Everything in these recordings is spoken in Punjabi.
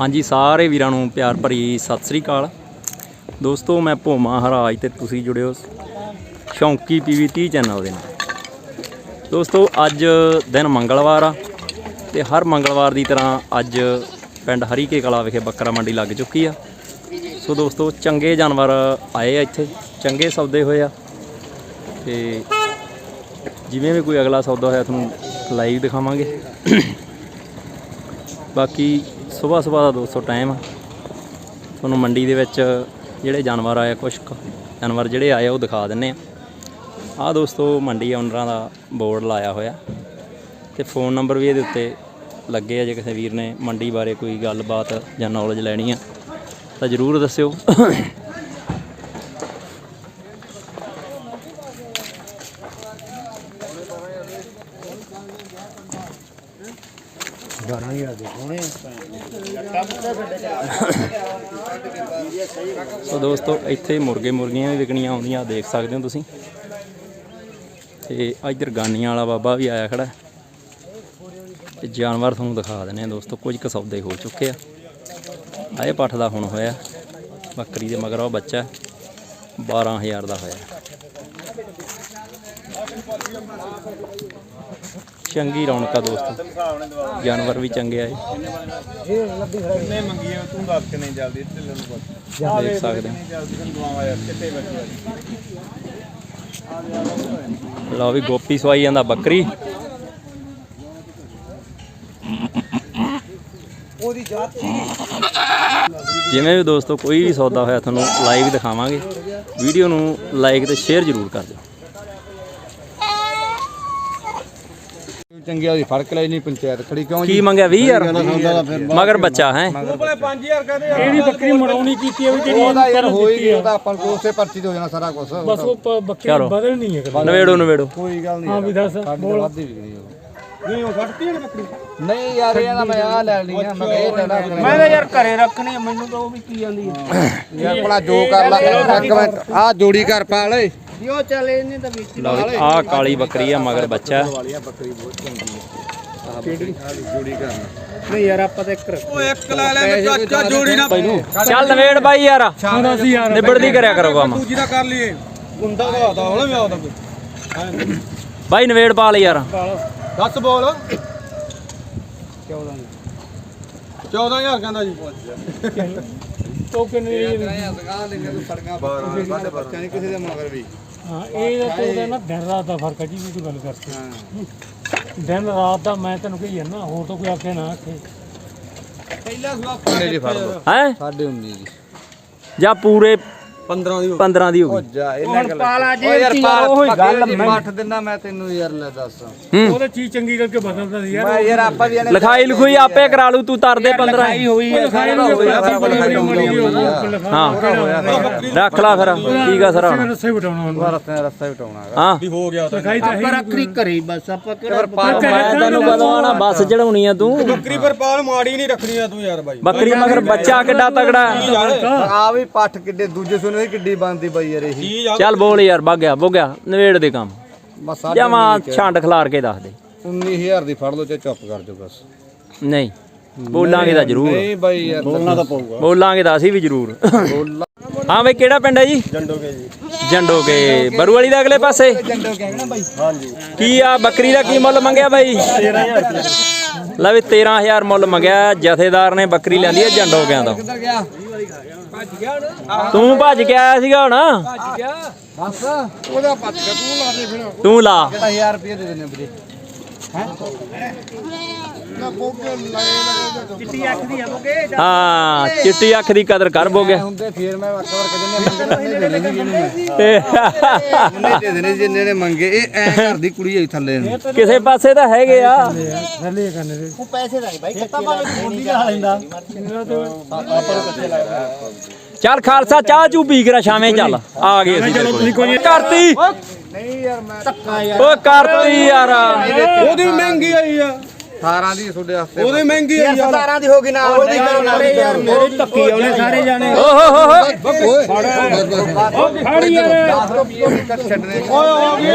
ਹਾਂਜੀ, ਸਾਰੇ ਵੀਰਾਂ ਨੂੰ ਪਿਆਰ ਭਰੀ ਸਤਿ ਸ੍ਰੀ ਅਕਾਲ। ਦੋਸਤੋ, ਮੈਂ ਭੋਮਾ ਹਰਾਜ ਤੇ ਤੁਸੀਂ ਜੁੜਿਓ ਸ਼ੌਂਕੀ ਪੀਵੀ 30 ਚੈਨਲ ਦੇ ਨਾਲ। ਦੋਸਤੋ, ਅੱਜ ਦਿਨ ਮੰਗਲਵਾਰ ਆ ਤੇ ਹਰ ਮੰਗਲਵਾਰ ਦੀ ਤਰ੍ਹਾਂ ਅੱਜ ਪਿੰਡ ਹਰੀਕੇ ਕਲਾ ਵਿਖੇ ਬੱਕਰਾ ਮੰਡੀ ਲੱਗ ਚੁੱਕੀ ਆ। ਸੋ ਦੋਸਤੋ, ਚੰਗੇ ਜਾਨਵਰ ਆਏ ਆ ਇੱਥੇ, ਚੰਗੇ ਸੌਦੇ ਹੋਏ ਆ ਤੇ ਜਿਵੇਂ ਵੀ ਕੋਈ ਅਗਲਾ ਸੌਦਾ ਹੋਇਆ, ਤੁਹਾਨੂੰ ਲਾਈਵ ਦਿਖਾਵਾਂਗੇ। ਬਾਕੀ ਸਵੇਰ ਸਵੇਰ ਦਾ ਦੋਸਤੋ ਟਾਈਮ ਆ। ਤੁਹਾਨੂੰ ਮੰਡੀ ਦੇ ਵਿੱਚ ਜਿਹੜੇ ਜਾਨਵਰ ਆਏ ਆ, ਕੁਛ ਕੁ ਜਾਨਵਰ ਜਿਹੜੇ ਆਏ ਆ ਉਹ ਦਿਖਾ ਦਿੰਨੇ ਆ। ਆਹ ਦੋਸਤੋ ਮੰਡੀ ਓਨਰਾਂ ਦਾ ਬੋਰਡ ਲਾਇਆ ਹੋਇਆ। ਤੇ ਫੋਨ ਨੰਬਰ ਵੀ ਇਹਦੇ ਉੱਤੇ ਲੱਗੇ ਆ ਜੇ ਕਿਸੇ ਵੀਰ ਨੇ ਮੰਡੀ ਬਾਰੇ ਕੋਈ ਗੱਲਬਾਤ ਜਾਂ ਨੌਲੇਜ ਲੈਣੀ ਆ ਤਾਂ ਜਰੂਰ ਦੱਸਿਓ। ਸੋ ਦੋਸਤੋ, ਇੱਥੇ ਮੁਰਗੇ ਮੁਰਗੀਆਂ ਵੀ ਵਿਕਣੀਆਂ ਆਉਂਦੀਆਂ ਦੇਖ ਸਕਦੇ ਹੋ ਤੁਸੀਂ। ਤੇ ਇੱਧਰ ਗਾਨੀਆਂ ਵਾਲਾ ਬਾਬਾ ਵੀ ਆਇਆ ਖੜਾ। ਤੇ ਜਾਨਵਰ ਤੁਹਾਨੂੰ ਦਿਖਾ ਦਿੰਦੇ ਆ ਦੋਸਤੋ, ਕੁਝ ਕੁ ਸੌਦੇ ਹੋ ਚੁੱਕੇ ਆ। ਆਏ ਪੱਠ ਦਾ ਹੁਣ ਹੋਇਆ, ਬੱਕਰੀ ਦੇ ਮਗਰ ਉਹ ਬੱਚਾ 12000 ਦਾ ਹੋਇਆ। ਚੰਗੀ ਰੌਣਕ ਦੋਸਤੋ। ਜਾਨਵਰ ਵੀ ਚੰਗੇ ਆਏ ਕਿੰਨੇ ਮੰਗੀ ਆ ਤੂੰ ਦੱਸ ਕਿੰਨੇ ਜਲਦੀ ਤੇ ਲੈ ਨੂੰ ਪੁੱਛ ਦੇਖ ਸਕਦੇ ਲਓ ਵੀ ਗੋਪੀ ਸਵਾਈ ਜਾਂਦਾ ਬੱਕਰੀ। ਉਹਦੀ ਜਾਤ ਜਿਵੇਂ ਵੀ ਦੋਸਤੋ ਕੋਈ ਵੀ ਸੌਦਾ ਹੋਇਆ ਤੁਹਾਨੂੰ ਲਾਈਵ ਦਿਖਾਵਾਂਗੇ। ਵੀਡੀਓ ਨੂੰ ਲਾਈਕ ਤੇ ਸ਼ੇਅਰ ਜ਼ਰੂਰ ਕਰ ਦਿਓ। ਚੰਗੀ ਉਹਦੀ ਫ਼ਰਕ ਲਈ ਨਹੀਂ ਪੰਚਾਇਤ ਖੜੀ ਕਿਉਂ ਕੀ ਮੰਗਿਆ? 20 ਯਾਰ ਮਗਰ ਬੱਚਾ ਹੈ। ਭਲੇ 5000 ਕਹਦੇ ਇਹਦੀ ਬੱਕਰੀ ਮੜਾਉਣੀ ਕੀਤੀ ਹੈ ਵੀ ਜਿਹੜੀ ਉਹਦਾ ਯਾਰ ਹੋਈ ਉਹਦਾ ਆਪਾਂ ਨੂੰ ਉਸੇ ਪਰਚੀ ਤੇ ਹੋ ਜਾਣਾ ਸਾਰਾ ਕੁਝ ਬਸ ਉਹ ਪ- ਬੱਕਰੀ ਚਲੋ। ਬਦਲ ਨਹੀਂ ਹੈ ਕਦੇ। ਨਵੇੜੋ ਨਵੇੜੋ। ਕੋਈ ਗੱਲ ਨਹੀਂ ਹਾਂ ਵੀ ਦੱਸ ਬੋਲ। ਵੱਧਦੀ ਵੀ ਨਹੀਂ ਨਹੀਂ ਉਹ ਫੜਤੀ ਹੈ ਬੱਕਰੀ? ਨਹੀਂ ਯਾਰ ਇਹਦਾ ਮੈਂ ਆ ਲੈ ਲਈ ਆ ਮੈਂ ਇਹ ਲੈਣਾ ਮੈਂ ਤਾਂ ਯਾਰ ਘਰੇ ਰੱਖਣੀ ਆ ਮੈਨੂੰ ਤਾਂ ਉਹ ਵੀ ਕੀ ਜਾਂਦੀ ਹੈ ਯਾਰ ਭਲਾ ਜੋ ਕਰ ਲਾ ਇੱਕ ਮਿੰਟ ਆ ਜੋੜੀ ਘਰ ਪਾ ਲੈ। ਜਿਉ ਚੱਲੇ ਇਹਨੇ ਤਾਂ ਵਿੱਚ ਲਓ ਆਹ ਕਾਲੀ ਬੱਕਰੀ ਆ ਮਗਰ ਬੱਚਾ। ਵਾਲੀ ਆ ਬੱਕਰੀ ਬਹੁਤ ਚੰਗੀ ਹੈ ਆ ਬੱਕਰੀ ਜੋੜੀ ਕਰਨਾ ਨਹੀਂ ਯਾਰ ਆਪਾਂ ਤਾਂ ਇੱਕ ਰੱਖ ਉਹ ਇੱਕ ਲੈ ਲੈ ਚਾਚਾ ਜੋੜੀ ਨਾ ਚੱਲ ਨਵੇੜ ਬਾਈ ਯਾਰ ਆਉਂਦਾ ਸੀ ਯਾਰ ਨਿਬੜਦੀ ਕਰਿਆ ਕਰੋ ਕੰਮ ਦੂਜੀ ਦਾ ਕਰ ਲਈਏ ਗੁੰਦਾ ਦਾ ਆਦਾ ਹੁਣ ਵੀ ਆਉਂਦਾ ਕੋਈ ਬਾਈ ਨਵੇੜ ਪਾ ਲਈ ਯਾਰ ਦੱਸ ਬੋਲ 14000 ਕਹਿੰਦਾ ਜੀ ਉਹ ਕਿੰਨੇ ਦੁਕਾਨ ਦੇ ਤੂੰ ਸੜਕਾਂ 12 ਸਾਡੇ ਬੱਚਿਆਂ ਨੇ ਕਿਸੇ ਦੇ ਮਗਰ ਵੀ ਹਾਂ ਇਹ ਤਾਂ ਉਹਦਾ ਨਾ ਦਿਨ ਰਾਤ ਦਾ ਫ਼ਰਕ ਹੈ ਜੀ ਵੀ ਤੂੰ ਗੱਲ ਕਰਤੀ ਦਿਨ ਰਾਤ ਦਾ ਮੈਂ ਤੈਨੂੰ ਕਹੀ ਜਾਂਦਾ ਹੋਰ ਤਾਂ ਕੋਈ ਆਖੇ ਨਾ ਆਖੇ। ਪਹਿਲਾ ਸੁਆ ਜੀ ਫੜ ਲਓ ਹੈ? ਸਾਡੇ ਹੁੰਦੀ ਜੀ। ਜਾਂ ਪੂਰੇ 15 ਦੀ 15 ਦੀ ਹੋ ਗਈ। ਜਾ ਇਹਨੇ ਪਾਲਾ ਓ ਯਾਰ ਪਾਲ ਉਹੀ ਗੱਲ ਮੈਂ ਪੱਠ ਦਿੰਦਾ ਮੈਂ ਤੈਨੂੰ ਯਾਰ ਲੈ ਦੱਸ। ਉਹਦਾ ਚੀਜ਼ ਚੰਗੀ ਕਰਕੇ ਬਦਲਦਾ ਸੀ ਯਾਰ ਮੈਂ ਯਾਰ ਆਪਾਂ ਵੀ ਇਹਨੇ ਲਿਖਾਈ ਲਿਖੂਈ ਆਪੇ ਕਰਾ ਲੂ ਤੂੰ ਤਰਦੇ 15 ਹੋਈ ਹੈ। ਸਾਰੇ ਨੂੰ। ਹਾਂ ਰੱਖ ਲਾ ਫਿਰ ਠੀਕ ਆ ਸਰ? ਹੁਣ ਰਸੇ ਬਟਾਉਣਾ ਉਹਨੂੰ ਰਸਤਾ ਰਸਤਾ ਵਟਾਉਣਾ ਹੈਗਾ। ਹਾਂ। ਵੀ ਹੋ ਗਿਆ ਤਾਂ। ਖਾਈ ਤਾਂ ਹੈ ਰੱਖਰੀ ਬਸ ਆਪਾਂ ਕਿਹੜਾ ਮੈਂ ਤੈਨੂੰ ਕਦੋਂ ਆਣਾ ਬੱਸ ਚੜਾਉਣੀ ਆ ਤੂੰ। ਬੱਕਰੀ ਪਰ ਪਾਲ ਮਾੜੀ ਨਹੀਂ ਰੱਖਣੀ ਆ ਤੂੰ ਯਾਰ ਬਾਈ। ਬੱਕਰੀ ਮਗਰ ਬੱਚਾ ਕਿੱਡਾ ਤਗੜਾ। ਆ ਵੀ ਪੱਠ ਕਿੱਡੇ ਦੂਜੇ ਸੁਣੇ ਕਿੱਡੀ ਬੰਦੀ ਬਾਈ ਯਾਰ ਇਹ। ਚੱਲ ਬੋਲ ਯਾਰ ਵਗ ਗਿਆ ਵਗ ਗਿਆ ਨਵੇੜ ਦੇ ਕੰਮ। ਬਸ ਜਮਾ ਛੰਡ ਖਿਲਾਰ ਕੇ ਦੱਸ ਦੇ। 19000 ਦੀ ਫੜ ਲਓ ਤੇ ਚੁੱਪ ਕਰ ਜਾਓ ਬਸ। ਨਹੀਂ ਬੋਲਾਂਗੇ ਤਾਂ ਜ਼ਰੂਰ। ਨਹੀਂ ਬਾਈ ਯਾਰ। ਬੋਲਣਾ ਤਾਂ ਪਊਗਾ। ਬੋਲਾਂਗੇ ਤਾਂ ਅਸੀਂ ਵੀ ਜ਼ਰੂਰ। ਹਾਂ ਬਈ ਕਿਹੜਾ ਪਿੰਡ ਹੈ ਜੀ? ਜੰਡੋਗੇ ਜੀ। ਜੰਡੋ ਕੇ ਬਰੂ ਵਾਲੀ ਦਾ ਅਗਲੇ ਪਾਸੇ? ਜੰਡੋ ਕਹਿਣਾ ਬਾਈ ਹਾਂਜੀ। ਕੀ ਆ ਬੱਕਰੀ ਦਾ ਕੀ ਮੁੱਲ ਮੰਗਿਆ ਬਾਈ? 13000 ਲੈ ਵੀ 13000 ਮੁੱਲ ਮੰਗਿਆ। ਜਥੇਦਾਰ ਨੇ ਬੱਕਰੀ ਲੈਂਦੀ ਹੈ ਜੰਡੋ ਕਿਆਂ ਤੋਂ ਗਿਆ ਭੱਜ ਕੇ ਆਇਆ ਸੀਗਾ ਹੁਣ? ਬਸ ਉਹਦਾ ਪੱਟ ਕੇ ਤੂੰ ਲਾ ਦੇ ਫਿਰ। ਤੂੰ ਲਾ। 1000 ਰੁਪਏ ਦੇ ਦੇਣੇ ਵੀਰੇ? ਹਾਂ? ਚਿੱਟੀ ਅੱਖ ਦੀ ਕਦਰ ਕਰ ਬੋਗੇ। ਹੁੰਦੇ ਫੇਰ ਮੈਂ ਇੱਕ ਵਾਰ ਕਦੇ ਨਹੀਂ ਦੇ ਦੇਣੇ ਜਿਹਨੇ ਤੇ ਉਹਨੇ ਦੇ ਦੇਣੇ ਜਿੰਨੇ ਨੇ ਮੰਗੇ ਇਹ ਐ ਘਰ ਦੀ ਕੁੜੀ ਆਈ ਥੱਲੇ। ਨੂੰ ਕਿਸੇ ਪਾਸੇ ਤਾਂ ਹੈਗੇ ਆ। ਥੱਲੇ ਕਰਨੇ ਦੇ ਚੱਲ ਖਾਲਸਾ ਚਾਹ ਚੂ ਪੀ ਕੇ ਸ਼ਾਮੇ ਚੱਲ। ਆ ਗਏ ਅਸੀਂ। ਕਰਤੀ। ਨਹੀਂ ਯਾਰ ਮੈਂ ਓਏ ਕਰਤੀ ਯਾਰ। ਉਹਦੀ ਮਹਿੰਗੀ ਆਈ ਆ। 18 ਦੀ ਤੁਹਾਡੇ ਵਾਸਤੇ ਉਹਦੇ ਮਹਿੰਗੀ ਯਾਰ 17 ਦੀ ਹੋ ਗਈ ਨਾ ਉਹਦੀ ਕਰੋ ਨਾ ਮੇਰੇ ਧੱਕੀ ਆਉਣੇ ਸਾਰੇ ਜਾਣੇ ਓ ਹੋ ਹੋ ਹੋ ਖੜੀ ਯਾਰ 10 ਰੁਪਏ ਕੱਟ ਛੱਡਨੇ ਓਏ ਹੋ ਗਈ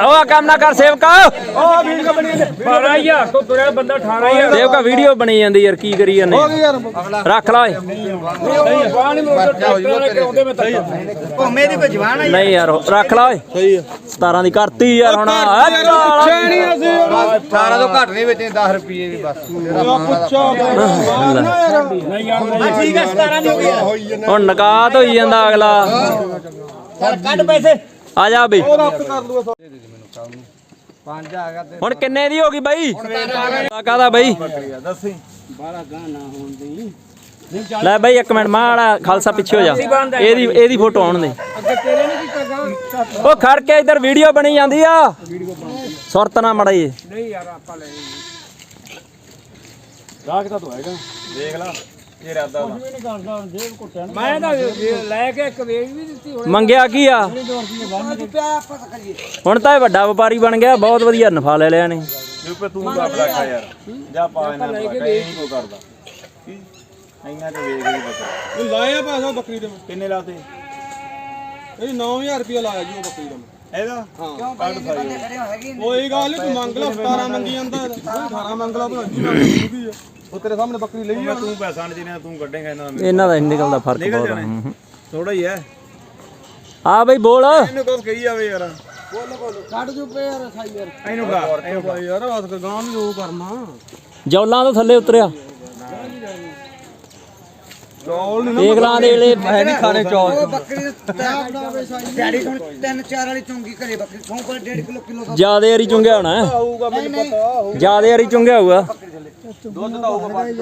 ਉਹ ਆ ਕੰਮ ਨਾ ਕਰ ਸੇਵਕਾ ਆ ਵੀਡੀਓ ਬਣੀ ਜਾਂਦੀ 12000 ਤੋਂ ਤੁਰਿਆ ਬੰਦਾ 18000 ਸੇਵਕਾ ਵੀਡੀਓ ਬਣੀ ਜਾਂਦੀ ਯਾਰ ਕੀ ਕਰੀ ਜਾਂਦੇ ਹੋ ਗਈ ਯਾਰ ਰੱਖ ਲਾ ਓਏ ਭੋਮੇ ਦੀ ਭਜਵਾਨ ਨਹੀਂ ਯਾਰ ਰੱਖ ਲਾ ਓਏ ਸਹੀ ਆ 17 ਦੀ ਕਰਤੀ ਯਾਰ ਹੁਣ ਆ ਪੁੱਛਿਆ ਨਹੀਂ ਅਸੀਂ 18 ਤੋਂ ਘੱਟ ਨਹੀਂ ਵੇਚੇ 10 ਰੁਪਏ ਵੀ ਬਸ। ਯਾਰ। ਯਾਰ ਠੀਕ ਹੈ 17 ਦੀ ਹੋ ਗਈ ਹੁਣ ਨਕਾਤ ਹੋਈ ਜਾਂਦਾ ਅਗਲਾ। ਕੱਢ ਪੈਸੇ। ਆ ਜਾ ਬਈ। ਉਹ ਰੱਖ ਕਰ ਦੂਗਾ ਪੰਜ ਆ ਗਿਆ ਤੇ ਹੁਣ ਕਿੰਨੇ ਦੀ ਹੋ ਗਈ ਬਾਈ? ਕਾਹਦਾ ਬਾਈ? ਲੈ ਬਾਈ ਇੱਕ ਮਿੰਟ ਮਾਂ ਵਾਲਾ ਖਾਲਸਾ ਪਿੱਛੇ ਹੋ ਜਾ। ਇਹਦੀ ਇਹਦੀ ਫੋਟੋ ਆਉਣ ਦੇ। ਉਹ ਖੜ ਕੇ ਇੱਧਰ ਵੀਡੀਓ ਬਣੀ ਜਾਂਦੀ ਆ। ਸੁਰਤ ਨਾ ਮੜਾਈ। ਮੈਂ ਤਾਂ ਲੈ ਕੇ ਇੱਕ ਵੇਚ ਵੀ ਦਿੱਤੀ ਹੋਣੀ। ਮੰਗਿਆ ਕੀ ਆ? ਹੁਣ ਤਾਂ ਇਹ ਵੱਡਾ ਵਪਾਰੀ ਬਣ ਗਿਆ ਬਹੁਤ ਵਧੀਆ ਨਫਾ ਲੈ ਲਿਆ ਨੇ ਰੁਪਏ ਤੂੰ ਕਰ ਰੱਖਾ ਯਾਰ। ਜਾ ਪਾ ਇਹਨਾਂ ਨੂੰ ਨਹੀਂ ਕੋ ਕਰਦਾ। ਕੀ ਇੰਨਾ ਤੇ ਵੇਖ ਬੱਕਰਾ ਇਹ ਲਾਇਆ ਪੈਸਾ ਬੱਕਰੀ ਦੇ। ਕਿੰਨੇ ਲਾਤੇ? ਇਹ 9000 ਰੁਪਇਆ ਲਾਇਆ ਜੀ ਉਹ ਬੱਕਰੀ ਦਾ। ਮੈਂ। ਇਹਦਾ? ਹਾਂ। ਕੱਢ ਸਾਈ। ਉਹ ਇਹ ਗੱਲ ਨੀ, ਤੂੰ ਮੰਗ ਲਾ 17 ਮੰਗੀ ਜਾਂਦਾ ਇਹਦਾ। 18 ਮੰਗ ਲਾ ਭਲਾ ਜੀ ਮੰਗੀ ਆ। ਉਹ ਤੇਰੇ ਸਾਹਮਣੇ ਬੱਕਰੀ ਲਈ ਆ। ਤੂੰ ਪੈਸਾ ਨਹੀਂ ਦੇਣਾ ਤੂੰ ਕੱਢੇਗਾ ਇਹਨਾਂ ਦਾ ਇਹਨਾਂ ਦਾ ਨਿਕਲਦਾ ਫ਼ਰਕ ਬਹੁਤ ਆ। ਹੂੰ, ਹੂੰ। ਥੋੜਾ ਹੀ ਹੈ ਆ ਬਈ ਬੋਲ। ਇਹਨੂੰ ਕੁਝ ਕਹੀ ਜਾਵੇ ਯਾਰ। ਕੱਢ ਜੂ ਪੇ ਯਾਰ ਸਾਈ ਯਾਰ। ਇਹਨੂੰ ਖਾ ਇਹਨੂੰ ਖਾ। ਭਾਈ ਯਾਰ ਹੱਥ ਕੇ ਗਾਂ ਵੀ ਉਹ ਕਰਨਾ। ਜੌਲਾਂ ਤੋਂ ਥੱਲੇ ਉਤਰਿਆ। ਚੌਲ ਦੇਖ ਦੇ ਵੇਲੇ ਹੈ ਨਹੀਂ ਖਾਣੇ ਚੌਲ। ਡੈਡੀ ਹੁਣ ਤਿੰਨ ਚਾਰ ਵਾਲੀ ਚੁੰਗੀ ਘਰੇ ਬੱਕਰੀ ਸੌਂ ਕੋਲ 1.5 ਕਿਲੋ ਕਿਲੋ ਦਾ ਜਿਆਦੇ ਵਾਰੀ ਚੁੰਗਿਆ ਹੋਣਾ ਆਊਗਾ ਮੈਨੂੰ ਪਤਾ ਆਊ ਜਿਆਦੇ ਵਾਰੀ ਚੁੰਗਿਆ ਹੋਊਗਾ। ਦੁੱਧ ਤਾਂ ਆਊਗਾ ਬਾਕੀ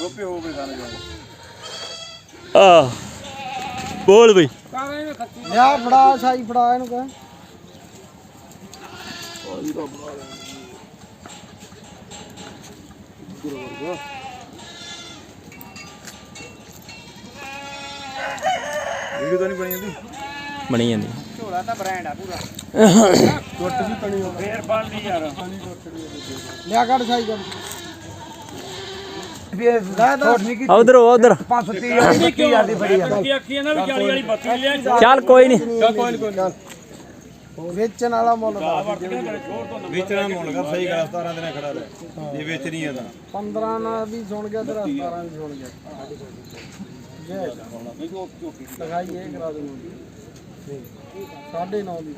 ਗੋਪੀ ਹੋ। ਗਏ ਖਾਣੇ ਜਾਣੇ ਆ ਬੋਲ ਬਈ। ਲਿਆ ਫੜਾ ਸਾਈ ਫੜਾ ਇਹਨੂੰ ਕਹ। ਵੀਡੀਓ ਤਾਂ ਨਹੀਂ ਬਣੀ ਜਾਂਦੀ ਬਣੀ ਜਾਂਦੀ ਲਿਆ ਕੱਢ ਸਾਈ ਕੱਢ ਉਧਰ ਉਧਰ 530 ਵਾਲੀ ਬੱਕਰੀ ਆਦੀ ਫੜੀ ਆ ਕੀ ਆਖੀ ਇਹਨਾਂ ਵੀ 40 ਵਾਲੀ ਬੱਕਰੀ ਲਿਆ ਚੱਲ ਕੋਈ ਨਹੀਂ ਚੱਲ ਕੋਈ ਨੀ ਕੋਈ ਨੀ। ਵੇਚਣ ਵਾਲਾ ਮੁੱਲ ਦੇ। ਵੇਚਣਾ ਮੁੱਲ ਕਰ ਸਹੀ ਕਰ 17 ਦਿਨਾਂ ਖੜਾ ਰਹਿ। ਜੇ ਵੇਚਣੀ ਹੈ ਤਾਂ। 15 ਨਾਲ ਵੀ ਸੁਣ ਗਿਆ ਤੇਰਾ 17 ਵੀ ਸੁਣ ਗਿਆ। ਲਗਾਈ ਇਹ ਕਰਾ ਦੇ ਸਾਢੇ 9 ਦੀ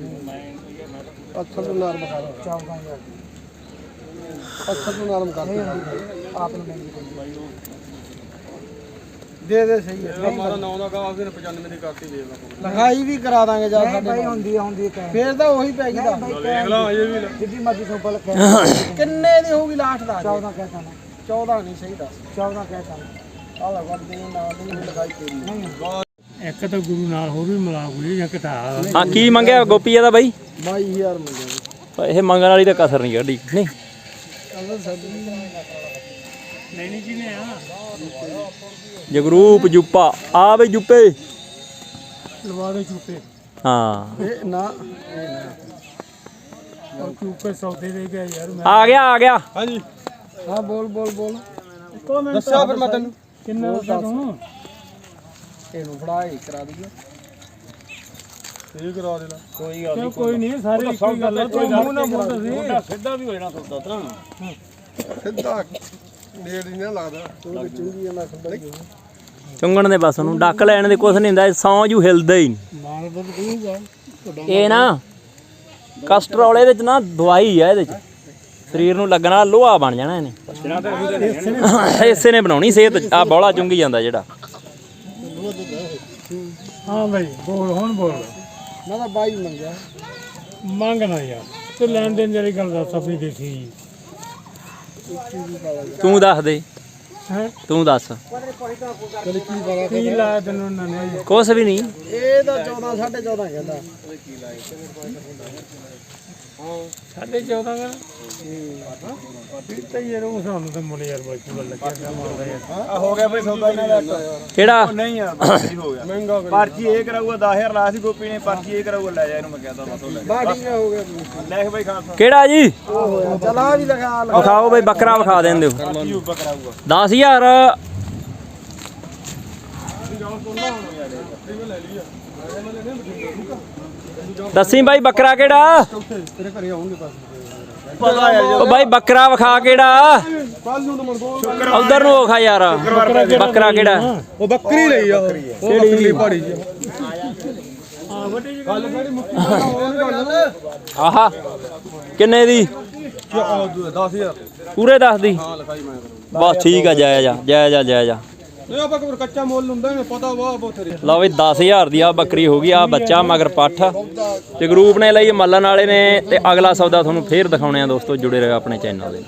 ਅੱਛਾ ਤੂੰ ਨਰਮ ਕਰ। 14000 ਅੱਛਾ ਤੂੰ ਨਰਮ ਕਰ। ਆਪ ਨੂੰ ਮਹਿੰਗੀ ਦੇ ਦੇ ਸਹੀ ਹੈ। ਮਾਰਾ 9 ਦਾ ਗਾ ਫਿਰ 95 ਦੀ ਕਰਤੀ ਦੇ ਲਾ ਲਗਾਈ ਵੀ ਕਰਾ ਦਾਂਗੇ ਜਾ ਸਾਡੇ ਭਾਈ ਹੁੰਦੀ ਆ ਹੁੰਦੀ ਕਹਿ ਫੇਰ ਤਾਂ ਉਹੀ ਪੈ ਗਈ ਦਾ ਦੇਖ ਲਾ ਇਹ ਵੀ ਜਿੱਦੀ ਮਰਜ਼ੀ ਸੋਪਲ ਕਹਿ ਕਿੰਨੇ ਦੀ ਹੋਊਗੀ ਲਾਸਟ ਦਾ? 14 ਕਹਿਤਾ ਨਾ 14 ਨਹੀਂ ਸਹੀ ਦੱਸ। 14 ਕਹਿਤਾ ਨਾ ਆ ਲੈ ਵੱਧ ਦੇ ਨਾਲ ਦੀ ਲਗਾਈ ਤੇਰੀ। ਇੱਕ ਤਾਂ ਗੁਰੂ ਨਾਲ ਹੋਰ ਵੀ ਮਿਲਾ ਗੁਲੀ ਜਾਂ ਘਟਾ ਹਾਂ ਕੀ ਮੰਗਿਆ ਗੋਪੀ ਇਹਦਾ ਬਾਈ? 22000 ਮੰਗਿਆ ਇਹ ਮੰਗਣ ਵਾਲੀ ਤਾਂ ਕਸਰ ਨਹੀਂ ਕੱਢੀ ਨਹੀਂ? ਕਹਿੰਦਾ ਆ ਜਗਰੂਪ ਜੁੱਪਾ ਆ ਬਈ ਜੁੱਪੇ। ਲਵਾ ਦੇ ਚੂਪੇ ਹਾਂ। ਇਹ ਨਾ ਉਹ ਚੂਪੇ ਸੌਦੇ ਦੇ ਗਿਆ ਯਾਰ ਮੈਂ। ਆ ਗਿਆ ਆ ਗਿਆ। ਹਾਂਜੀ। ਹਾਂ ਬੋਲ ਬੋਲ ਬੋਲ। ਇੱਕੋ ਮਿੰਟ ਦੱਸਿਆ ਫਿਰ ਮੈਂ ਤੈਨੂੰ। ਕਿੰਨੇ ਦੱਸਿਆ ਤੂੰ ਇਹਨੂੰ ਫੜਾ ਕਰਾ ਦਈਏ। ਇਹ ਕਰਾ ਦੇਣਾ ਕੋਈ ਗੱਲ ਨਹੀਂ ਕੋਈ ਨਹੀਂ ਸਾਰੇ ਇੱਕੋ ਹੀ ਗੱਲ ਹੈ ਕੋਈ ਮੂੰਹ ਨਾ ਬੋਲਦਾ ਸੀ। ਸਿੱਧਾ ਵੀ ਹੋ ਜਾਣਾ ਸੌਦਾ ਤਾਂ। ਸਿੱਧਾ। ਨੇੜ ਨਹੀਂ ਨਾ ਲੱਗਦਾ। ਤੂੰ ਚੁੰਗੀ ਨਾ ਖੰਡੜੀ ਚੁੰਗਣ ਦੇ ਬਸ ਉਹਨੂੰ ਡੱਕ ਲੈਣ ਦੇ ਕੁਛ ਨਹੀਂ ਹੁੰਦਾ ਸੌ ਜੂ ਹਿਲਦਾ ਹੀ ਨਹੀਂ। ਮਾਲ ਇਹ ਨਾ ਕਸਟਰੋਲ ਇਹਦੇ ਚ ਨਾ ਦਵਾਈ ਆ ਇਹਦੇ ਚ ਸਰੀਰ ਨੂੰ ਲੱਗਣਾ ਲੋਹਾ ਬਣ ਜਾਣਾ ਇਹਨੇ। ਇਸੇ ਨੇ ਬਣਾਉਣੀ ਸਿਹਤ ਆ ਬੌਲਾ ਚੁੰਗੀ ਜਾਂਦਾ ਜਿਹੜਾ। ਹਾਂ ਭਾਈ ਬੋਲ ਹੁਣ ਬੋਲ। ਮੈਂ ਤਾਂ ਬਾਈ ਮੰਗਿਆ। ਮੰਗਣਾ ਯਾਰ ਤੇ ਲੈਣ ਦੇਣ ਜਿਹੜੀ ਗੱਲ ਦੱਸ ਆਪਣੀ ਦੇਖੀ ਤੂੰ ਦੱਸ ਦੇ। ਹੈ? ਤੂੰ ਦੱਸ। ਚਲ ਕੀ ਪਤਾ ਕੀ ਲਾਇਆ ਤੈਨੂੰ ਉਹਨਾਂ ਨੇ। ਕੁਛ ਵੀ ਨਹੀਂ। ਇਹ ਤਾਂ 14 14.5 ਕਹਿੰਦਾ। ਸਾਢੇ 14 ਕਰ ਫਿਰ ਤਾਂ ਯਾਰ ਉਹ ਸਾਨੂੰ ਤਾਂ ਮੁੰਡੇ ਯਾਰ ਬਾਈ ਕੋਲ ਲੱਗਿਆ ਪਿਆ ਮਾਰਦਾ ਯਾਰ ਆ ਹੋ ਗਿਆ ਬਈ ਸੌਦਾ ਇਹਨਾਂ ਦਾ ਕਿਹੜਾ? ਨਹੀਂ ਯਾਰ ਬਸ ਹੋ ਗਿਆ। ਮਹਿੰਗਾ ਪਰਚੀ ਇਹ ਕਰਾਊਗਾ 10000 ਲਾ ਸੀ ਗੋਪੀ ਨੇ ਪਰਚੀ ਇਹ ਕਰਾਊਗਾ ਲੈ ਜਾ ਇਹਨੂੰ ਮੈਂ ਕਹਿੰਦਾ ਬਸ ਉਹ ਲੈ ਬਾ ਠੀਕ ਹੋ ਗਿਆ ਲੈ ਕੇ ਬਈ ਖਾਨ ਕਿਹੜਾ ਜੀ? ਚਲਾ ਵੀ ਲਗਾ ਵਿਖਾਓ ਬਈ ਬੱਕਰਾ ਵਿਖਾ ਦੇਣ ਦਿਓ। ਪਰਚੀ ਉੱਪਰ ਕਰਾਊਗਾ 10000 ਦੱਸੀ ਬਾਈ ਬੱਕਰਾ ਕਿਹੜਾ? ਤੇਰੇ ਘਰੇ ਆਉਂਗੇ ਪਾਸ ਪਤਾ ਯਾਰ ਉਹ ਬਾਈ ਬੱਕਰਾ ਵਿਖਾ ਕਿਹੜਾ? ਉਧਰ ਨੂੰ ਵਿਖਾ ਯਾਰ। ਬੱਕਰਾ ਕਿਹੜਾ? ਉਹ ਬੱਕਰੀ ਲਈ ਆ ਉਹ। ਬੱਕਰੀ ਪਹਾੜੀ ਜੀ ਆਹਾ ਕਿੰਨੇ ਦੀ? 10000 ਪੂਰੇ ਦੱਸ ਦੀ? ਹਾਂ ਲਿਖਾਈ ਮੈਂ। ਕਰੂੰ ਬਸ ਠੀਕ ਆ ਜਾਇਜ਼ ਆ ਜਾਇਜ਼ ਆ ਜਾਇਜ਼ ਆ ਨਹੀਂ ਆਪਾਂ ਕੋਈ ਕੱਚਾ ਮੁੱਲ ਹੁੰਦਾ ਨੇ ਪਤਾ ਵਾ ਬਹੁਤ ਤੇਰੇ ਲਓ ਵੀ 10000 ਦੀ ਆ ਬੱਕਰੀ ਹੋ ਗਈ ਆ ਬੱਚਾ ਮਗਰ ਪੱਠ। ਤੇ ਗਰੂਪ ਨੇ ਲਈ ਮੱਲਣ ਵਾਲੇ ਨੇ, ਤੇ ਅਗਲਾ ਸੌਦਾ ਤੁਹਾਨੂੰ ਫੇਰ ਦਿਖਾਉਣੇ ਆ ਦੋਸਤੋ, ਜੁੜੇ ਰਹੋ ਆਪਣੇ ਚੈਨਲ ਦੇ